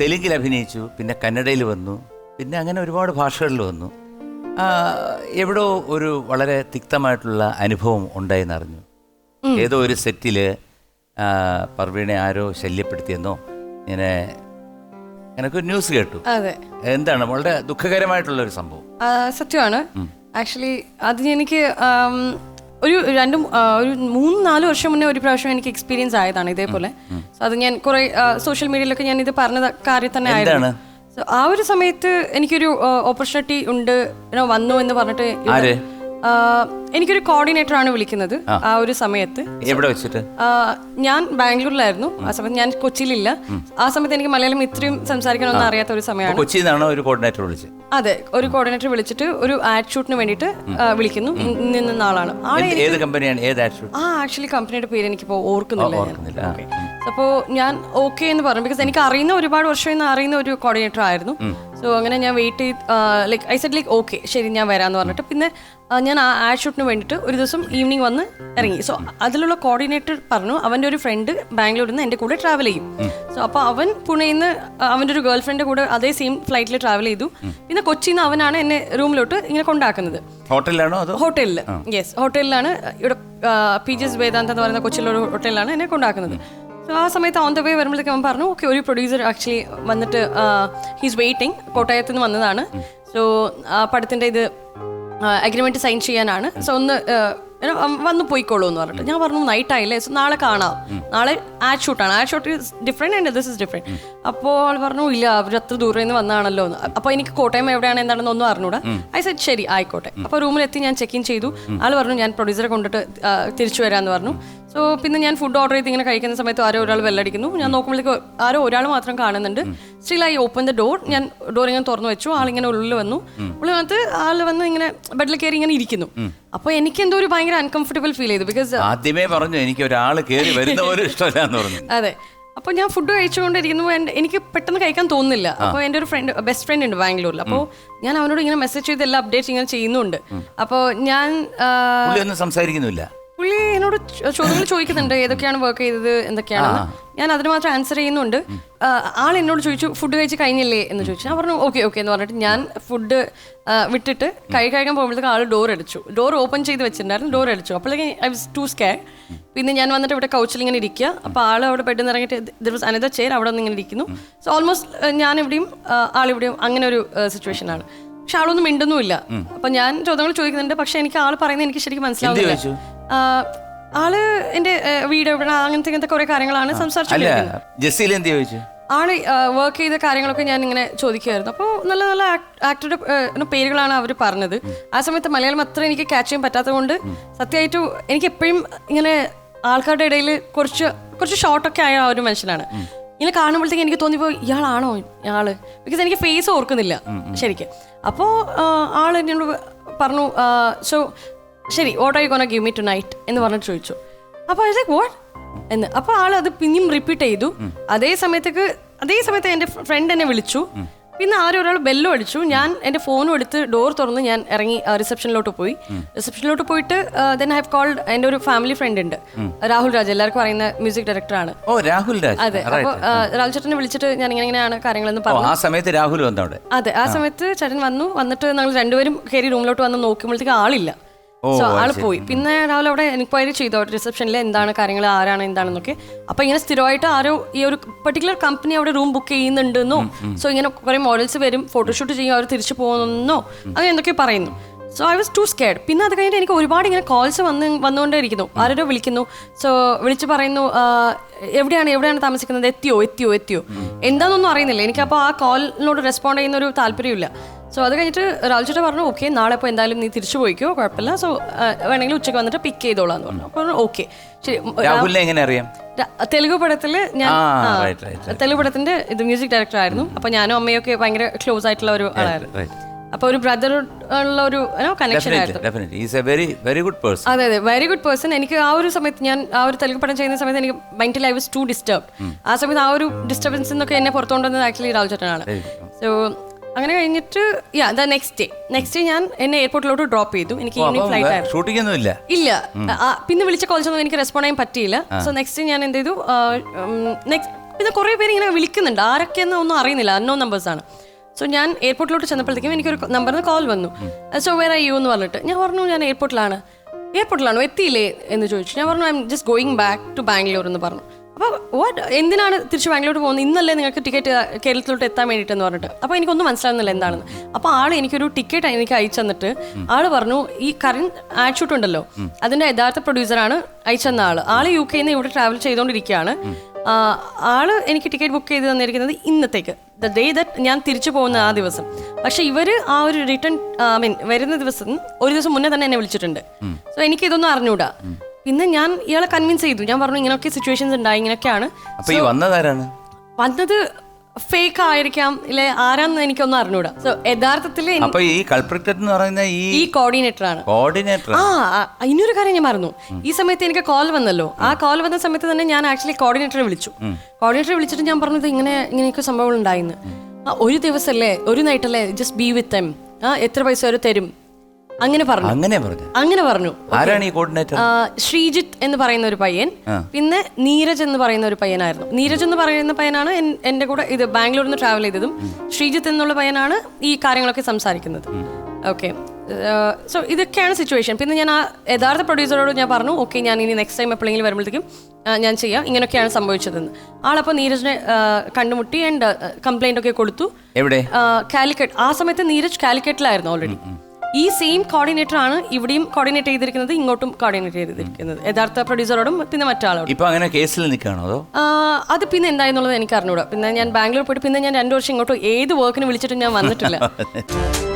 തെലുങ്കിൽ അഭിനയിച്ചു പിന്നെ കന്നഡയിൽ വന്നു പിന്നെ അങ്ങനെ ഒരുപാട് ഭാഷകളിൽ വന്നു. എവിടോ ഒരു വളരെ തിക്തമായിട്ടുള്ള അനുഭവം ഉണ്ടായെന്ന് അറിഞ്ഞു. ഏതോ ഒരു സെറ്റിൽ പർവീണെ ആരോ ശല്യപ്പെടുത്തിയെന്നോ ഇങ്ങനെ എനിക്ക് ന്യൂസ് കേട്ടു. അതെ. എന്താണ്? വളരെ ദുഃഖകരമായിട്ടുള്ള ഒരു സംഭവം സത്യമാണ്. ആക്ച്വലി അത് എനിക്ക് ഒരു രണ്ടും ഒരു മൂന്ന് നാല് വർഷം മുന്നേ ഒരു പ്രാവശ്യം എനിക്ക് എക്സ്പീരിയൻസ് ആയതാണ് ഇതേപോലെ. സോ അത് ഞാൻ കുറെ സോഷ്യൽ മീഡിയയിലൊക്കെ ഞാൻ ഇത് പറഞ്ഞ കാര്യം തന്നെ ആയിരുന്നു. സോ ആ ഒരു സമയത്ത് എനിക്കൊരു ഓപ്പർച്യൂണിറ്റി ഉണ്ട് വന്നു എന്ന് പറഞ്ഞിട്ട് എനിക്കൊരു കോർഡിനേറ്റർ ആണ് വിളിക്കുന്നത് ആ. ഒരു സമയത്ത്. എവിടെ വെച്ചിട്ട്? ആ, ഞാൻ ബാംഗ്ലൂരിലായിരുന്നു. ആ സമയത്ത് ഞാൻ കൊച്ചിയിലില്ല. ആ സമയത്ത് എനിക്ക് മലയാളം ഇത്രയും സംസാരിക്കണമെന്ന് അറിയാത്ത ഒരു സമയമാണ്. കൊച്ചി നിന്നാണ് ഒരു കോർഡിനേറ്റർ വിളിച്ചത്? അതെ ഒരു കോർഡിനേറ്റർ വിളിച്ചിട്ട് ഒരു ആഡ് ഷൂട്ടിന് വേണ്ടിയിട്ട് ആ, വിളിക്കുന്നു. ഇന്ന ആളാണ്. ആളെ എന്ത്- ഏത് കമ്പനിയാണ് ഏത് ആ ആക്ച്വലി കമ്പനിയുടെ പേര് എനിക്കിപ്പോ ഓർക്കുന്നില്ല ഓർക്കുന്നില്ല. ആ. അപ്പോൾ ഞാൻ ഓക്കെ എന്ന് പറഞ്ഞു. ബിക്കോസ് എനിക്ക് അറിയുന്ന ഒരുപാട് വർഷം അറിയുന്ന ഒരു കോർഡിനേറ്റർ ആയിരുന്നു. സോ അങ്ങനെ ഞാൻ വെയിറ്റ് ചെയ്ത് like I said like okay ശരി ഞാൻ വരാമെന്ന് പറഞ്ഞിട്ട് പിന്നെ ഞാൻ ആ ആഡ് ഷൂട്ടിന് വേണ്ടിയിട്ട് ഒരു ദിവസം ഈവനിങ് വന്ന് ഇറങ്ങി. സോ അതിലുള്ള കോർഡിനേറ്റർ പറഞ്ഞു അവന്റെ ഒരു ഫ്രണ്ട് ബാംഗ്ലൂരിൽ നിന്ന് എന്റെ കൂടെ ട്രാവൽ ചെയ്യും. സോ അപ്പോൾ അവൻ പുണയിൽ നിന്ന് അവന്റെ ഒരു ഗേൾ ഫ്രണ്ട് കൂടെ അതേ സെയിം ഫ്ലൈറ്റിൽ ട്രാവൽ ചെയ്തു. പിന്നെ കൊച്ചിയിൽ നിന്ന് അവനാണ് എന്നെ റൂമിലോട്ട് ഇങ്ങനെ കൊണ്ടാക്കുന്നത്. ഹോട്ടലിലാണോ അത്? ഹോട്ടലിൽ യെസ് ഹോട്ടലിലാണ് ഇവിടെ പി ജി എസ് വേദാന്ത എന്ന് പറയുന്ന കൊച്ചിയിലുള്ള ഹോട്ടലിലാണ് എന്നെ കൊണ്ടാക്കുന്നത്. ആ സമയത്ത് ഓൺ ദ വേ വരുമ്പോഴത്തേക്ക് അവൻ പറഞ്ഞു ഓക്കെ ഒരു പ്രൊഡ്യൂസർ ആക്ച്വലി വന്നിട്ട് ഹീസ് വെയിറ്റിംഗ് കോട്ടയത്ത് നിന്ന് വന്നതാണ്. സോ ആ പടത്തിന്റെ ഇത് അഗ്രിമെന്റ് സൈൻ ചെയ്യാനാണ്. സോ ഒന്ന് വന്ന് പോയിക്കോളൂ എന്ന് പറഞ്ഞിട്ട്. ഞാൻ പറഞ്ഞു നൈറ്റ് ആയില്ലേ? സോ നാളെ കാണാം. നാളെ ad ഷൂട്ടാണ് ad shoot is different and this is different അപ്പോൾ ആൾ പറഞ്ഞു ഇല്ല അവർ അത്ര ദൂരെ നിന്ന് വന്നാണല്ലോ എന്ന്. അപ്പോൾ എനിക്ക് കോട്ടയം എവിടെയാണ് എന്താണെന്ന് ഒന്നും അറിഞ്ഞൂടാ. ഐ സെറ്റ് ശരി ആയിക്കോട്ടെ. അപ്പോൾ റൂമിലെത്തി ഞാൻ ചെക്ക് ഇൻ ചെയ്തു. ആൾ പറഞ്ഞു ഞാൻ പ്രൊഡ്യൂസറെ കൊണ്ടിട്ട് തിരിച്ചു വരാമെന്ന് പറഞ്ഞു. സോ പിന്നെ ഞാൻ ഫുഡ് ഓർഡർ ചെയ്ത് ഇങ്ങനെ കഴിക്കുന്ന സമയത്ത് ആരോ ഒരാൾ വെല്ലടിക്കുന്നു ഞാൻ നോക്കുമ്പോഴേക്ക് ആരോ ഒരാൾ മാത്രം കാണുന്നുണ്ട്. Still I open the door ഞാൻ ഡോർ ഇങ്ങനെ തുറന്നു വെച്ചു. ആളിങ്ങനെ ഉള്ളിൽ വന്നു. ഉള്ളിൽ വന്നിട്ട് ആൾ വന്ന് ഇങ്ങനെ ബെഡിൽ കയറി ഇങ്ങനെ ഇരിക്കുന്നു. അപ്പൊ എനിക്ക് എന്തോ ഒരു ഭയങ്കര അൺകംഫർട്ടബിൾ ഫീൽ ചെയ്തു. ബിക്കോസ് ആദ്യമേ പറഞ്ഞു എനിക്ക് ഒരാൾ കയറി വരുന്ന ഒരു ഇഷ്ടമല്ല എന്ന് പറഞ്ഞു. അതെ. അപ്പോൾ ഞാൻ ഫുഡ് കഴിച്ചുകൊണ്ടിരിക്കുന്നു. എനിക്ക് പെട്ടെന്ന് കഴിക്കാൻ തോന്നുന്നില്ല. അപ്പോൾ എന്റെ ഒരു ഫ്രണ്ട് ബെസ്റ്റ് ഫ്രണ്ട് ഉണ്ട് ബാംഗ്ലൂരിൽ. അപ്പോൾ ഞാൻ അവനോട് ഇങ്ങനെ മെസ്സേജ് ചെയ്ത് എല്ലാ അപ്ഡേറ്റ്സ് ഇങ്ങനെ ചെയ്യുന്നുണ്ട്. അപ്പോൾ ഞാൻ സംസാരിക്കുന്നില്ല എന്നോട് ചോദ്യങ്ങൾ ചോദിക്കുന്നുണ്ട്. ഏതൊക്കെയാണ് വർക്ക് ചെയ്തത്? എന്തൊക്കെയാണ്? ഞാൻ അതിന് മാത്രം ആൻസർ ചെയ്യുന്നുണ്ട്. ആൾ എന്നോട് ചോദിച്ചു ഫുഡ് കഴിച്ച് കഴിഞ്ഞില്ലേ? എന്ന് ചോദിച്ചു. ഞാൻ പറഞ്ഞു ഓക്കെ ഓക്കെ എന്ന് പറഞ്ഞിട്ട് ഞാൻ ഫുഡ് വിട്ടിട്ട് കൈ കഴിക്കാൻ പോകുമ്പോഴത്തേക്ക് ആൾ ഡോർ അടിച്ചു. ഡോർ ഓപ്പൺ ചെയ്ത് വെച്ചിട്ടുണ്ടായിരുന്നു ഡോർ അടിച്ചു. അപ്പോഴേക്കും ഐ വാസ് ടു സ്കെയർ പിന്നെ ഞാൻ വന്നിട്ട് ഇവിടെ കൗച്ചിൽ ഇങ്ങനെ ഇരിക്കുക. അപ്പോൾ ആൾ അവിടെ ബെഡിൽ നിന്ന് ഇറങ്ങിയിട്ട് ദർ വാസ് അനദർ ചെയർ അവിടെ നിന്ന് ഇങ്ങനെ ഇരിക്കുന്നു. സോ ഓൾമോസ്റ്റ് ഞാൻ ഇവിടെയും ആൾ ആളിവിടെയും അങ്ങനെ ഒരു സിറ്റുവേഷനാണ് പക്ഷെ ആളൊന്നും മിണ്ടുന്നുമില്ല. അപ്പൊ ഞാൻ ചോദ്യങ്ങൾ ചോദിക്കുന്നുണ്ട്. പക്ഷെ എനിക്ക് ആൾ പറയുന്നത് എനിക്ക് ശരിക്കും മനസ്സിലാവുന്നില്ല. ആൾ എന്റെ വീട് എവിടെ അങ്ങനത്തെ ഇങ്ങനത്തെ കുറെ കാര്യങ്ങളാണ് അല്ല സംസാരിച്ചു ജസീൽ എന്ത് ചോദിച്ചു? ആൾ വർക്ക് ചെയ്ത കാര്യങ്ങളൊക്കെ ഞാൻ ഇങ്ങനെ ചോദിക്കുമായിരുന്നു അപ്പോൾ നല്ല നല്ല ആക്ടറുടെ പേരുകളാണ് അവർ പറഞ്ഞത്. ആ സമയത്ത് മലയാളം അത്ര എനിക്ക് ക്യാച്ച് ചെയ്യാൻ പറ്റാത്തത് കൊണ്ട് സത്യമായിട്ടും എനിക്ക് എപ്പോഴും ഇങ്ങനെ ആൾക്കാരുടെ ഇടയിൽ കുറച്ച് കുറച്ച് ഷോർട്ടൊക്കെ ആയ ആ ഒരു മനുഷ്യനാണ്. ഇങ്ങനെ കാണുമ്പോഴത്തേക്ക് എനിക്ക് തോന്നിപ്പോ ഇയാളാണോ ഇയാൾ? ബിക്കോസ് എനിക്ക് ഫേസ് ഓർക്കുന്നില്ല ശരിക്കും. അപ്പോൾ ആൾ എന്നോട് പറഞ്ഞു സോ ശരി what I gonna give me tonight എന്ന് പറഞ്ഞിട്ട് ചോദിച്ചു. അപ്പോൾ ഐ ലൈക്ക് വാട്ട് എന്ന്. അപ്പോൾ ആൾ അത് പിന്നെയും റിപ്പീറ്റ് ചെയ്തു. അതേ സമയത്തേക്ക് അതേ സമയത്ത് എന്റെ ഫ്രണ്ട് എന്നെ വിളിച്ചു. പിന്നെ ആരും ഒരാൾ ബെല്ലും അടിച്ചു. ഞാൻ എന്റെ ഫോണും എടുത്ത് ഡോർ തുറന്ന് ഞാൻ ഇറങ്ങി റിസപ്ഷനിലോട്ട് പോയി. റിസപ്ഷനിലോട്ട് പോയിട്ട് ദെൻ ഐ ഹവ് കോൾഡ് എന്റെ ഒരു ഫാമിലി ഫ്രണ്ട് ഉണ്ട്. രാഹുൽ രാജ്. എല്ലാവർക്കും അറിയുന്ന മ്യൂസിക് ഡയറക്ടറാണ് ഓ രാഹുൽ രാജ്. അതെ. അപ്പോൾ രാഹുൽ ചേട്ടനെ വിളിച്ചിട്ട് ഞാൻ ഇങ്ങനെ ഇങ്ങനെയാണ് കാര്യങ്ങളെന്ന് പറഞ്ഞു. ആ സമയത്ത് രാഹുൽ വന്നു അതെ. ആ സമയത്ത് ചേട്ടൻ വന്നു. വന്നിട്ട് ഞങ്ങൾ രണ്ടുപേരും കയറി റൂമിലോട്ട് വന്ന് നോക്കുമ്പോഴത്തേക്ക് ആളില്ല. സോ ആൾ പോയി. പിന്നെ രാവിലെ അവിടെ എൻക്വയറി ചെയ്തു. റിസപ്ഷനിൽ എന്താണ് കാര്യങ്ങൾ ആരാണ് എന്താണെന്നൊക്കെ അപ്പൊ ഇങ്ങനെ സ്ഥിരമായിട്ട് ആരോ ഈ ഒരു പെർട്ടിക്കുലർ കമ്പനി അവിടെ റൂം ബുക്ക് ചെയ്യുന്നുണ്ടെന്നോ സോ ഇങ്ങനെ കുറെ മോഡൽസ് വരും ഫോട്ടോഷൂട്ട് ചെയ്യും അവർ തിരിച്ചു പോകുന്നോ അങ്ങനെ എന്തൊക്കെ പറയുന്നു. So I was too scared പിന്നെ അത് കഴിഞ്ഞിട്ട് എനിക്ക് ഒരുപാട് ഇങ്ങനെ കോൾസ് വന്ന് വന്നുകൊണ്ടേ ഇരിക്കുന്നു ആരോ വിളിക്കുന്നു. സോ വിളിച്ച് പറയുന്നു എവിടെയാണ് എവിടെയാണ് താമസിക്കുന്നത്? എത്തിയോ എത്തിയോ എത്തിയോ? എന്താണെന്നൊന്നും അറിയുന്നില്ല. എനിക്കപ്പോൾ ആ കോളിനോട് റെസ്പോണ്ട് ചെയ്യുന്ന ഒരു താല്പര്യമില്ല സോ അത് കഴിഞ്ഞിട്ട് രാജുചേട്ടൻ പറഞ്ഞു ഓക്കെ നാളെ ഇപ്പോൾ എന്തായാലും നീ തിരിച്ചു പോയിക്കോ കുഴപ്പമില്ല. സോ വേണമെങ്കിൽ ഉച്ചയ്ക്ക് വന്നിട്ട് പിക്ക് ചെയ്തോളാം എന്ന് പറഞ്ഞു. അപ്പോൾ ഓക്കെ ശരി രാഹുലിനെ എങ്ങനെ അറിയാം? തെലുഗു പടത്തിൽ ഞാൻ തെലുഗു പടത്തിന്റെ ഇത് മ്യൂസിക് ഡയറക്ടർ ആയിരുന്നു. അപ്പൊ ഞാനും അമ്മയൊക്കെ ഭയങ്കര ക്ലോസ് ആയിട്ടുള്ള ഒരു ആളായിരുന്നു. അപ്പൊ അപ്പോൾ ഒരു ബ്രദർ ഉള്ള ഒരു കണക്ഷൻ ആയിരുന്നു. Definitely is a very very good person അതെ അതെ. വെരി ഗുഡ് പേഴ്സൺ എനിക്ക് ആ ഒരു സമയത്ത് ഞാൻ ആ ഒരു തെലുങ്ക് പടം ചെയ്യുന്ന സമയത്ത് എനിക്ക് mentally I was too disturb ആ സമയത്ത് ആ ഒരു ഡിസ്റ്റർബൻസ് എന്നൊക്കെ എന്നെ പുറത്തുകൊണ്ടുവന്നത് ആക്ച്വലി രാഹുൽ ചേട്ടനാണ്. സോ അങ്ങനെ കഴിഞ്ഞിട്ട് yeah the next day next day ഞാൻ എന്നെ എയർപോർട്ടിലോട്ട് ഡ്രോപ്പ് ചെയ്തു. എനിക്ക് ഈവനിങ് ഫ്ലൈറ്റ് ആയിരുന്നു. ഷൂട്ടിംഗ് ഒന്നും ഇല്ല. ഇല്ല ആ, പിന്നെ വിളിച്ച കോൾസ് ഒന്നും എനിക്ക് റെസ്പോണ്ട് ചെയ്യാൻ പറ്റിയില്ല. സോ നെക്സ്റ്റ് ഞാൻ എന്ത് ചെയ്തു? നെക്സ്റ്റ് പിന്നെ കുറേ പേര് ഇങ്ങനെ വിളിക്കുന്നുണ്ട്. ആരൊക്കെയെന്ന് ഒന്നും അറിയുന്നില്ല. അന്നോ നമ്പേഴ്സ് ആണ്. സോ ഞാൻ എയർപോർട്ടിലോട്ട് ചെന്നപ്പോഴത്തേക്കും എനിക്കൊരു നമ്പറിൽ നിന്ന് കോൾ വന്നു. സോ വേർ ഐ യു എന്ന് പറഞ്ഞിട്ട്. ഞാൻ പറഞ്ഞു ഞാൻ എയർപോർട്ടിലാണ് എയർപോർട്ടിലാണോ എത്തിയില്ലേ? എന്ന് ചോദിച്ചു. ഞാൻ പറഞ്ഞു I'm just going back to Bangalore എന്ന് പറഞ്ഞു. അപ്പോൾ വാട്ട് എന്തിനാണ് തിരിച്ച് ബാംഗ്ലൂർ പോകുന്നത്? ഇന്നല്ലേ നിങ്ങൾക്ക് ടിക്കറ്റ് കേരളത്തിലോട്ട് എത്താൻ വേണ്ടിയിട്ടെന്ന് പറഞ്ഞിട്ട്. അപ്പോൾ എനിക്കൊന്നും മനസ്സിലാവുന്നില്ല എന്താണെന്ന്. അപ്പോൾ ആൾ എനിക്കൊരു ടിക്കറ്റ് എനിക്ക് അയച്ചു തന്നിട്ട് ആൾ പറഞ്ഞു ഈ കറണ്ട് ആഡ് ഷൂട്ട് ഉണ്ടല്ലോ അതിന്റെ യഥാർത്ഥ പ്രൊഡ്യൂസറാണ് അയച്ചെന്ന ആൾ. ആൾ യു കെയിൽ നിന്ന് ഇവിടെ ട്രാവൽ ചെയ്തുകൊണ്ടിരിക്കുകയാണ് ആൾ എനിക്ക് ടിക്കറ്റ് ബുക്ക് ചെയ്ത് തന്നിരിക്കുന്നത് ഇന്നത്തേക്ക്. ദ ഡേ ദറ്റ് ഞാൻ തിരിച്ചു പോകുന്ന ആ ദിവസം. പക്ഷെ ഇവർ ആ ഒരു റിട്ടേൺ ഐ മീൻ വരുന്ന ദിവസം ഒരു ദിവസം മുന്നേ തന്നെ എന്നെ വിളിച്ചിട്ടുണ്ട്. സോ എനിക്ക് ഇതൊന്നും അറിഞ്ഞൂടാ. പിന്നെ ഞാൻ ഇയാളെ കൺവിൻസ് ചെയ്തു. ഞാൻ പറഞ്ഞു ഇങ്ങനെയൊക്കെ സിറ്റുവേഷൻസ് ഉണ്ടായി ഇങ്ങനെയൊക്കെയാണ് അപ്പൊ ഈ വന്നതാരാണ് വന്നത് ഫേക്ക് ആയിരിക്കാം ഇല്ലെ? ആരാന്ന് എനിക്കൊന്നും അറിഞ്ഞൂടാ. സോ യഥാർത്ഥത്തിൽ അപ്പൊ ഈ എന്ന് പറയുന്ന ഈ ഈ കോർഡിനേറ്റർ ആണ്. കോർഡിനേറ്റർ ആ ഇനിയൊരു കാര്യം ഞാൻ പറഞ്ഞു ഈ സമയത്ത് എനിക്ക് കോൾ വന്നല്ലോ. ആ കോൾ വന്ന സമയത്ത് തന്നെ ഞാൻ ആക്ച്വലി കോർഡിനേറ്ററെ വിളിച്ചു. കോർഡിനേറ്ററെ വിളിച്ചിട്ട് ഞാൻ പറഞ്ഞത് ഇങ്ങനെ ഇങ്ങനെയൊക്കെ സംഭവങ്ങൾ ഉണ്ടായിന്ന്. ആ ഒരു ദിവസമല്ലേ ഒരു നൈറ്റ് അല്ലേ ജസ്റ്റ് ബി വിത്ത് എം ആ എത്ര പൈസ വരെ തരും? അങ്ങനെ പറഞ്ഞു. അങ്ങനെ പറഞ്ഞു. അങ്ങനെ പറഞ്ഞു. ആരാണ് ഈ കോർഡിനേറ്റർ ശ്രീജിത്ത് എന്ന് പറയുന്ന ഒരു പയ്യൻ. പിന്നെ നീരജ് എന്ന് പറയുന്ന ഒരു പയ്യനായിരുന്നു. നീരജ് എന്ന് പറയുന്ന പയ്യനാണ് എന്റെ കൂടെ ഇത് ബാംഗ്ലൂരിൽ നിന്ന് ട്രാവൽ ചെയ്തതും ശ്രീജിത്ത് എന്നുള്ള പയ്യനാണ് ഈ കാര്യങ്ങളൊക്കെ സംസാരിക്കുന്നത്. ഓക്കെ സോ ഇതൊക്കെയാണ് സിറ്റുവേഷൻ പിന്നെ ഞാൻ ആ യഥാർത്ഥ പ്രൊഡ്യൂസറോട് ഞാൻ പറഞ്ഞു ഓക്കെ ഞാൻ ഇനി നെക്സ്റ്റ് ടൈം എപ്പോഴെങ്കിലും വരുമ്പോഴത്തേക്കും ഞാൻ ചെയ്യാം. ഇങ്ങനെയൊക്കെയാണ് സംഭവിച്ചതെന്ന്. ആളപ്പോൾ നീരജിനെ കണ്ടുമുട്ടി ആൻഡ് കംപ്ലൈന്റ് ഒക്കെ കൊടുത്തു. എവിടെ? കാലിക്കറ്റ്. ആ സമയത്ത് നീരജ് കാലിക്കറ്റിലായിരുന്നു ഓൾറെഡി ഈ സെയിം കോർഡിനേറ്റർ ആണ് ഇവിടെയും കോർഡിനേറ്റ് ചെയ്തിരിക്കുന്നത് ഇങ്ങോട്ടും കോർഡിനേറ്റ് ചെയ്തിരിക്കുന്നത്. യഥാർത്ഥ പ്രൊഡ്യൂസറോടും പിന്നെ മറ്റാളോടും ഇപ്പൊ അങ്ങനെ കേസിൽ നിൽക്കുകയാണോ അതോ? അത് പിന്നെ എന്തായെന്നുള്ളത് എനിക്ക് അറിഞ്ഞൂടാ. പിന്നെ ഞാൻ ബാംഗ്ലൂർ പോയിട്ട് പിന്നെ ഞാൻ രണ്ടു വർഷം ഇങ്ങോട്ട് ഏത് വർക്കിന് വിളിച്ചിട്ടും ഞാൻ വന്നിട്ടില്ല.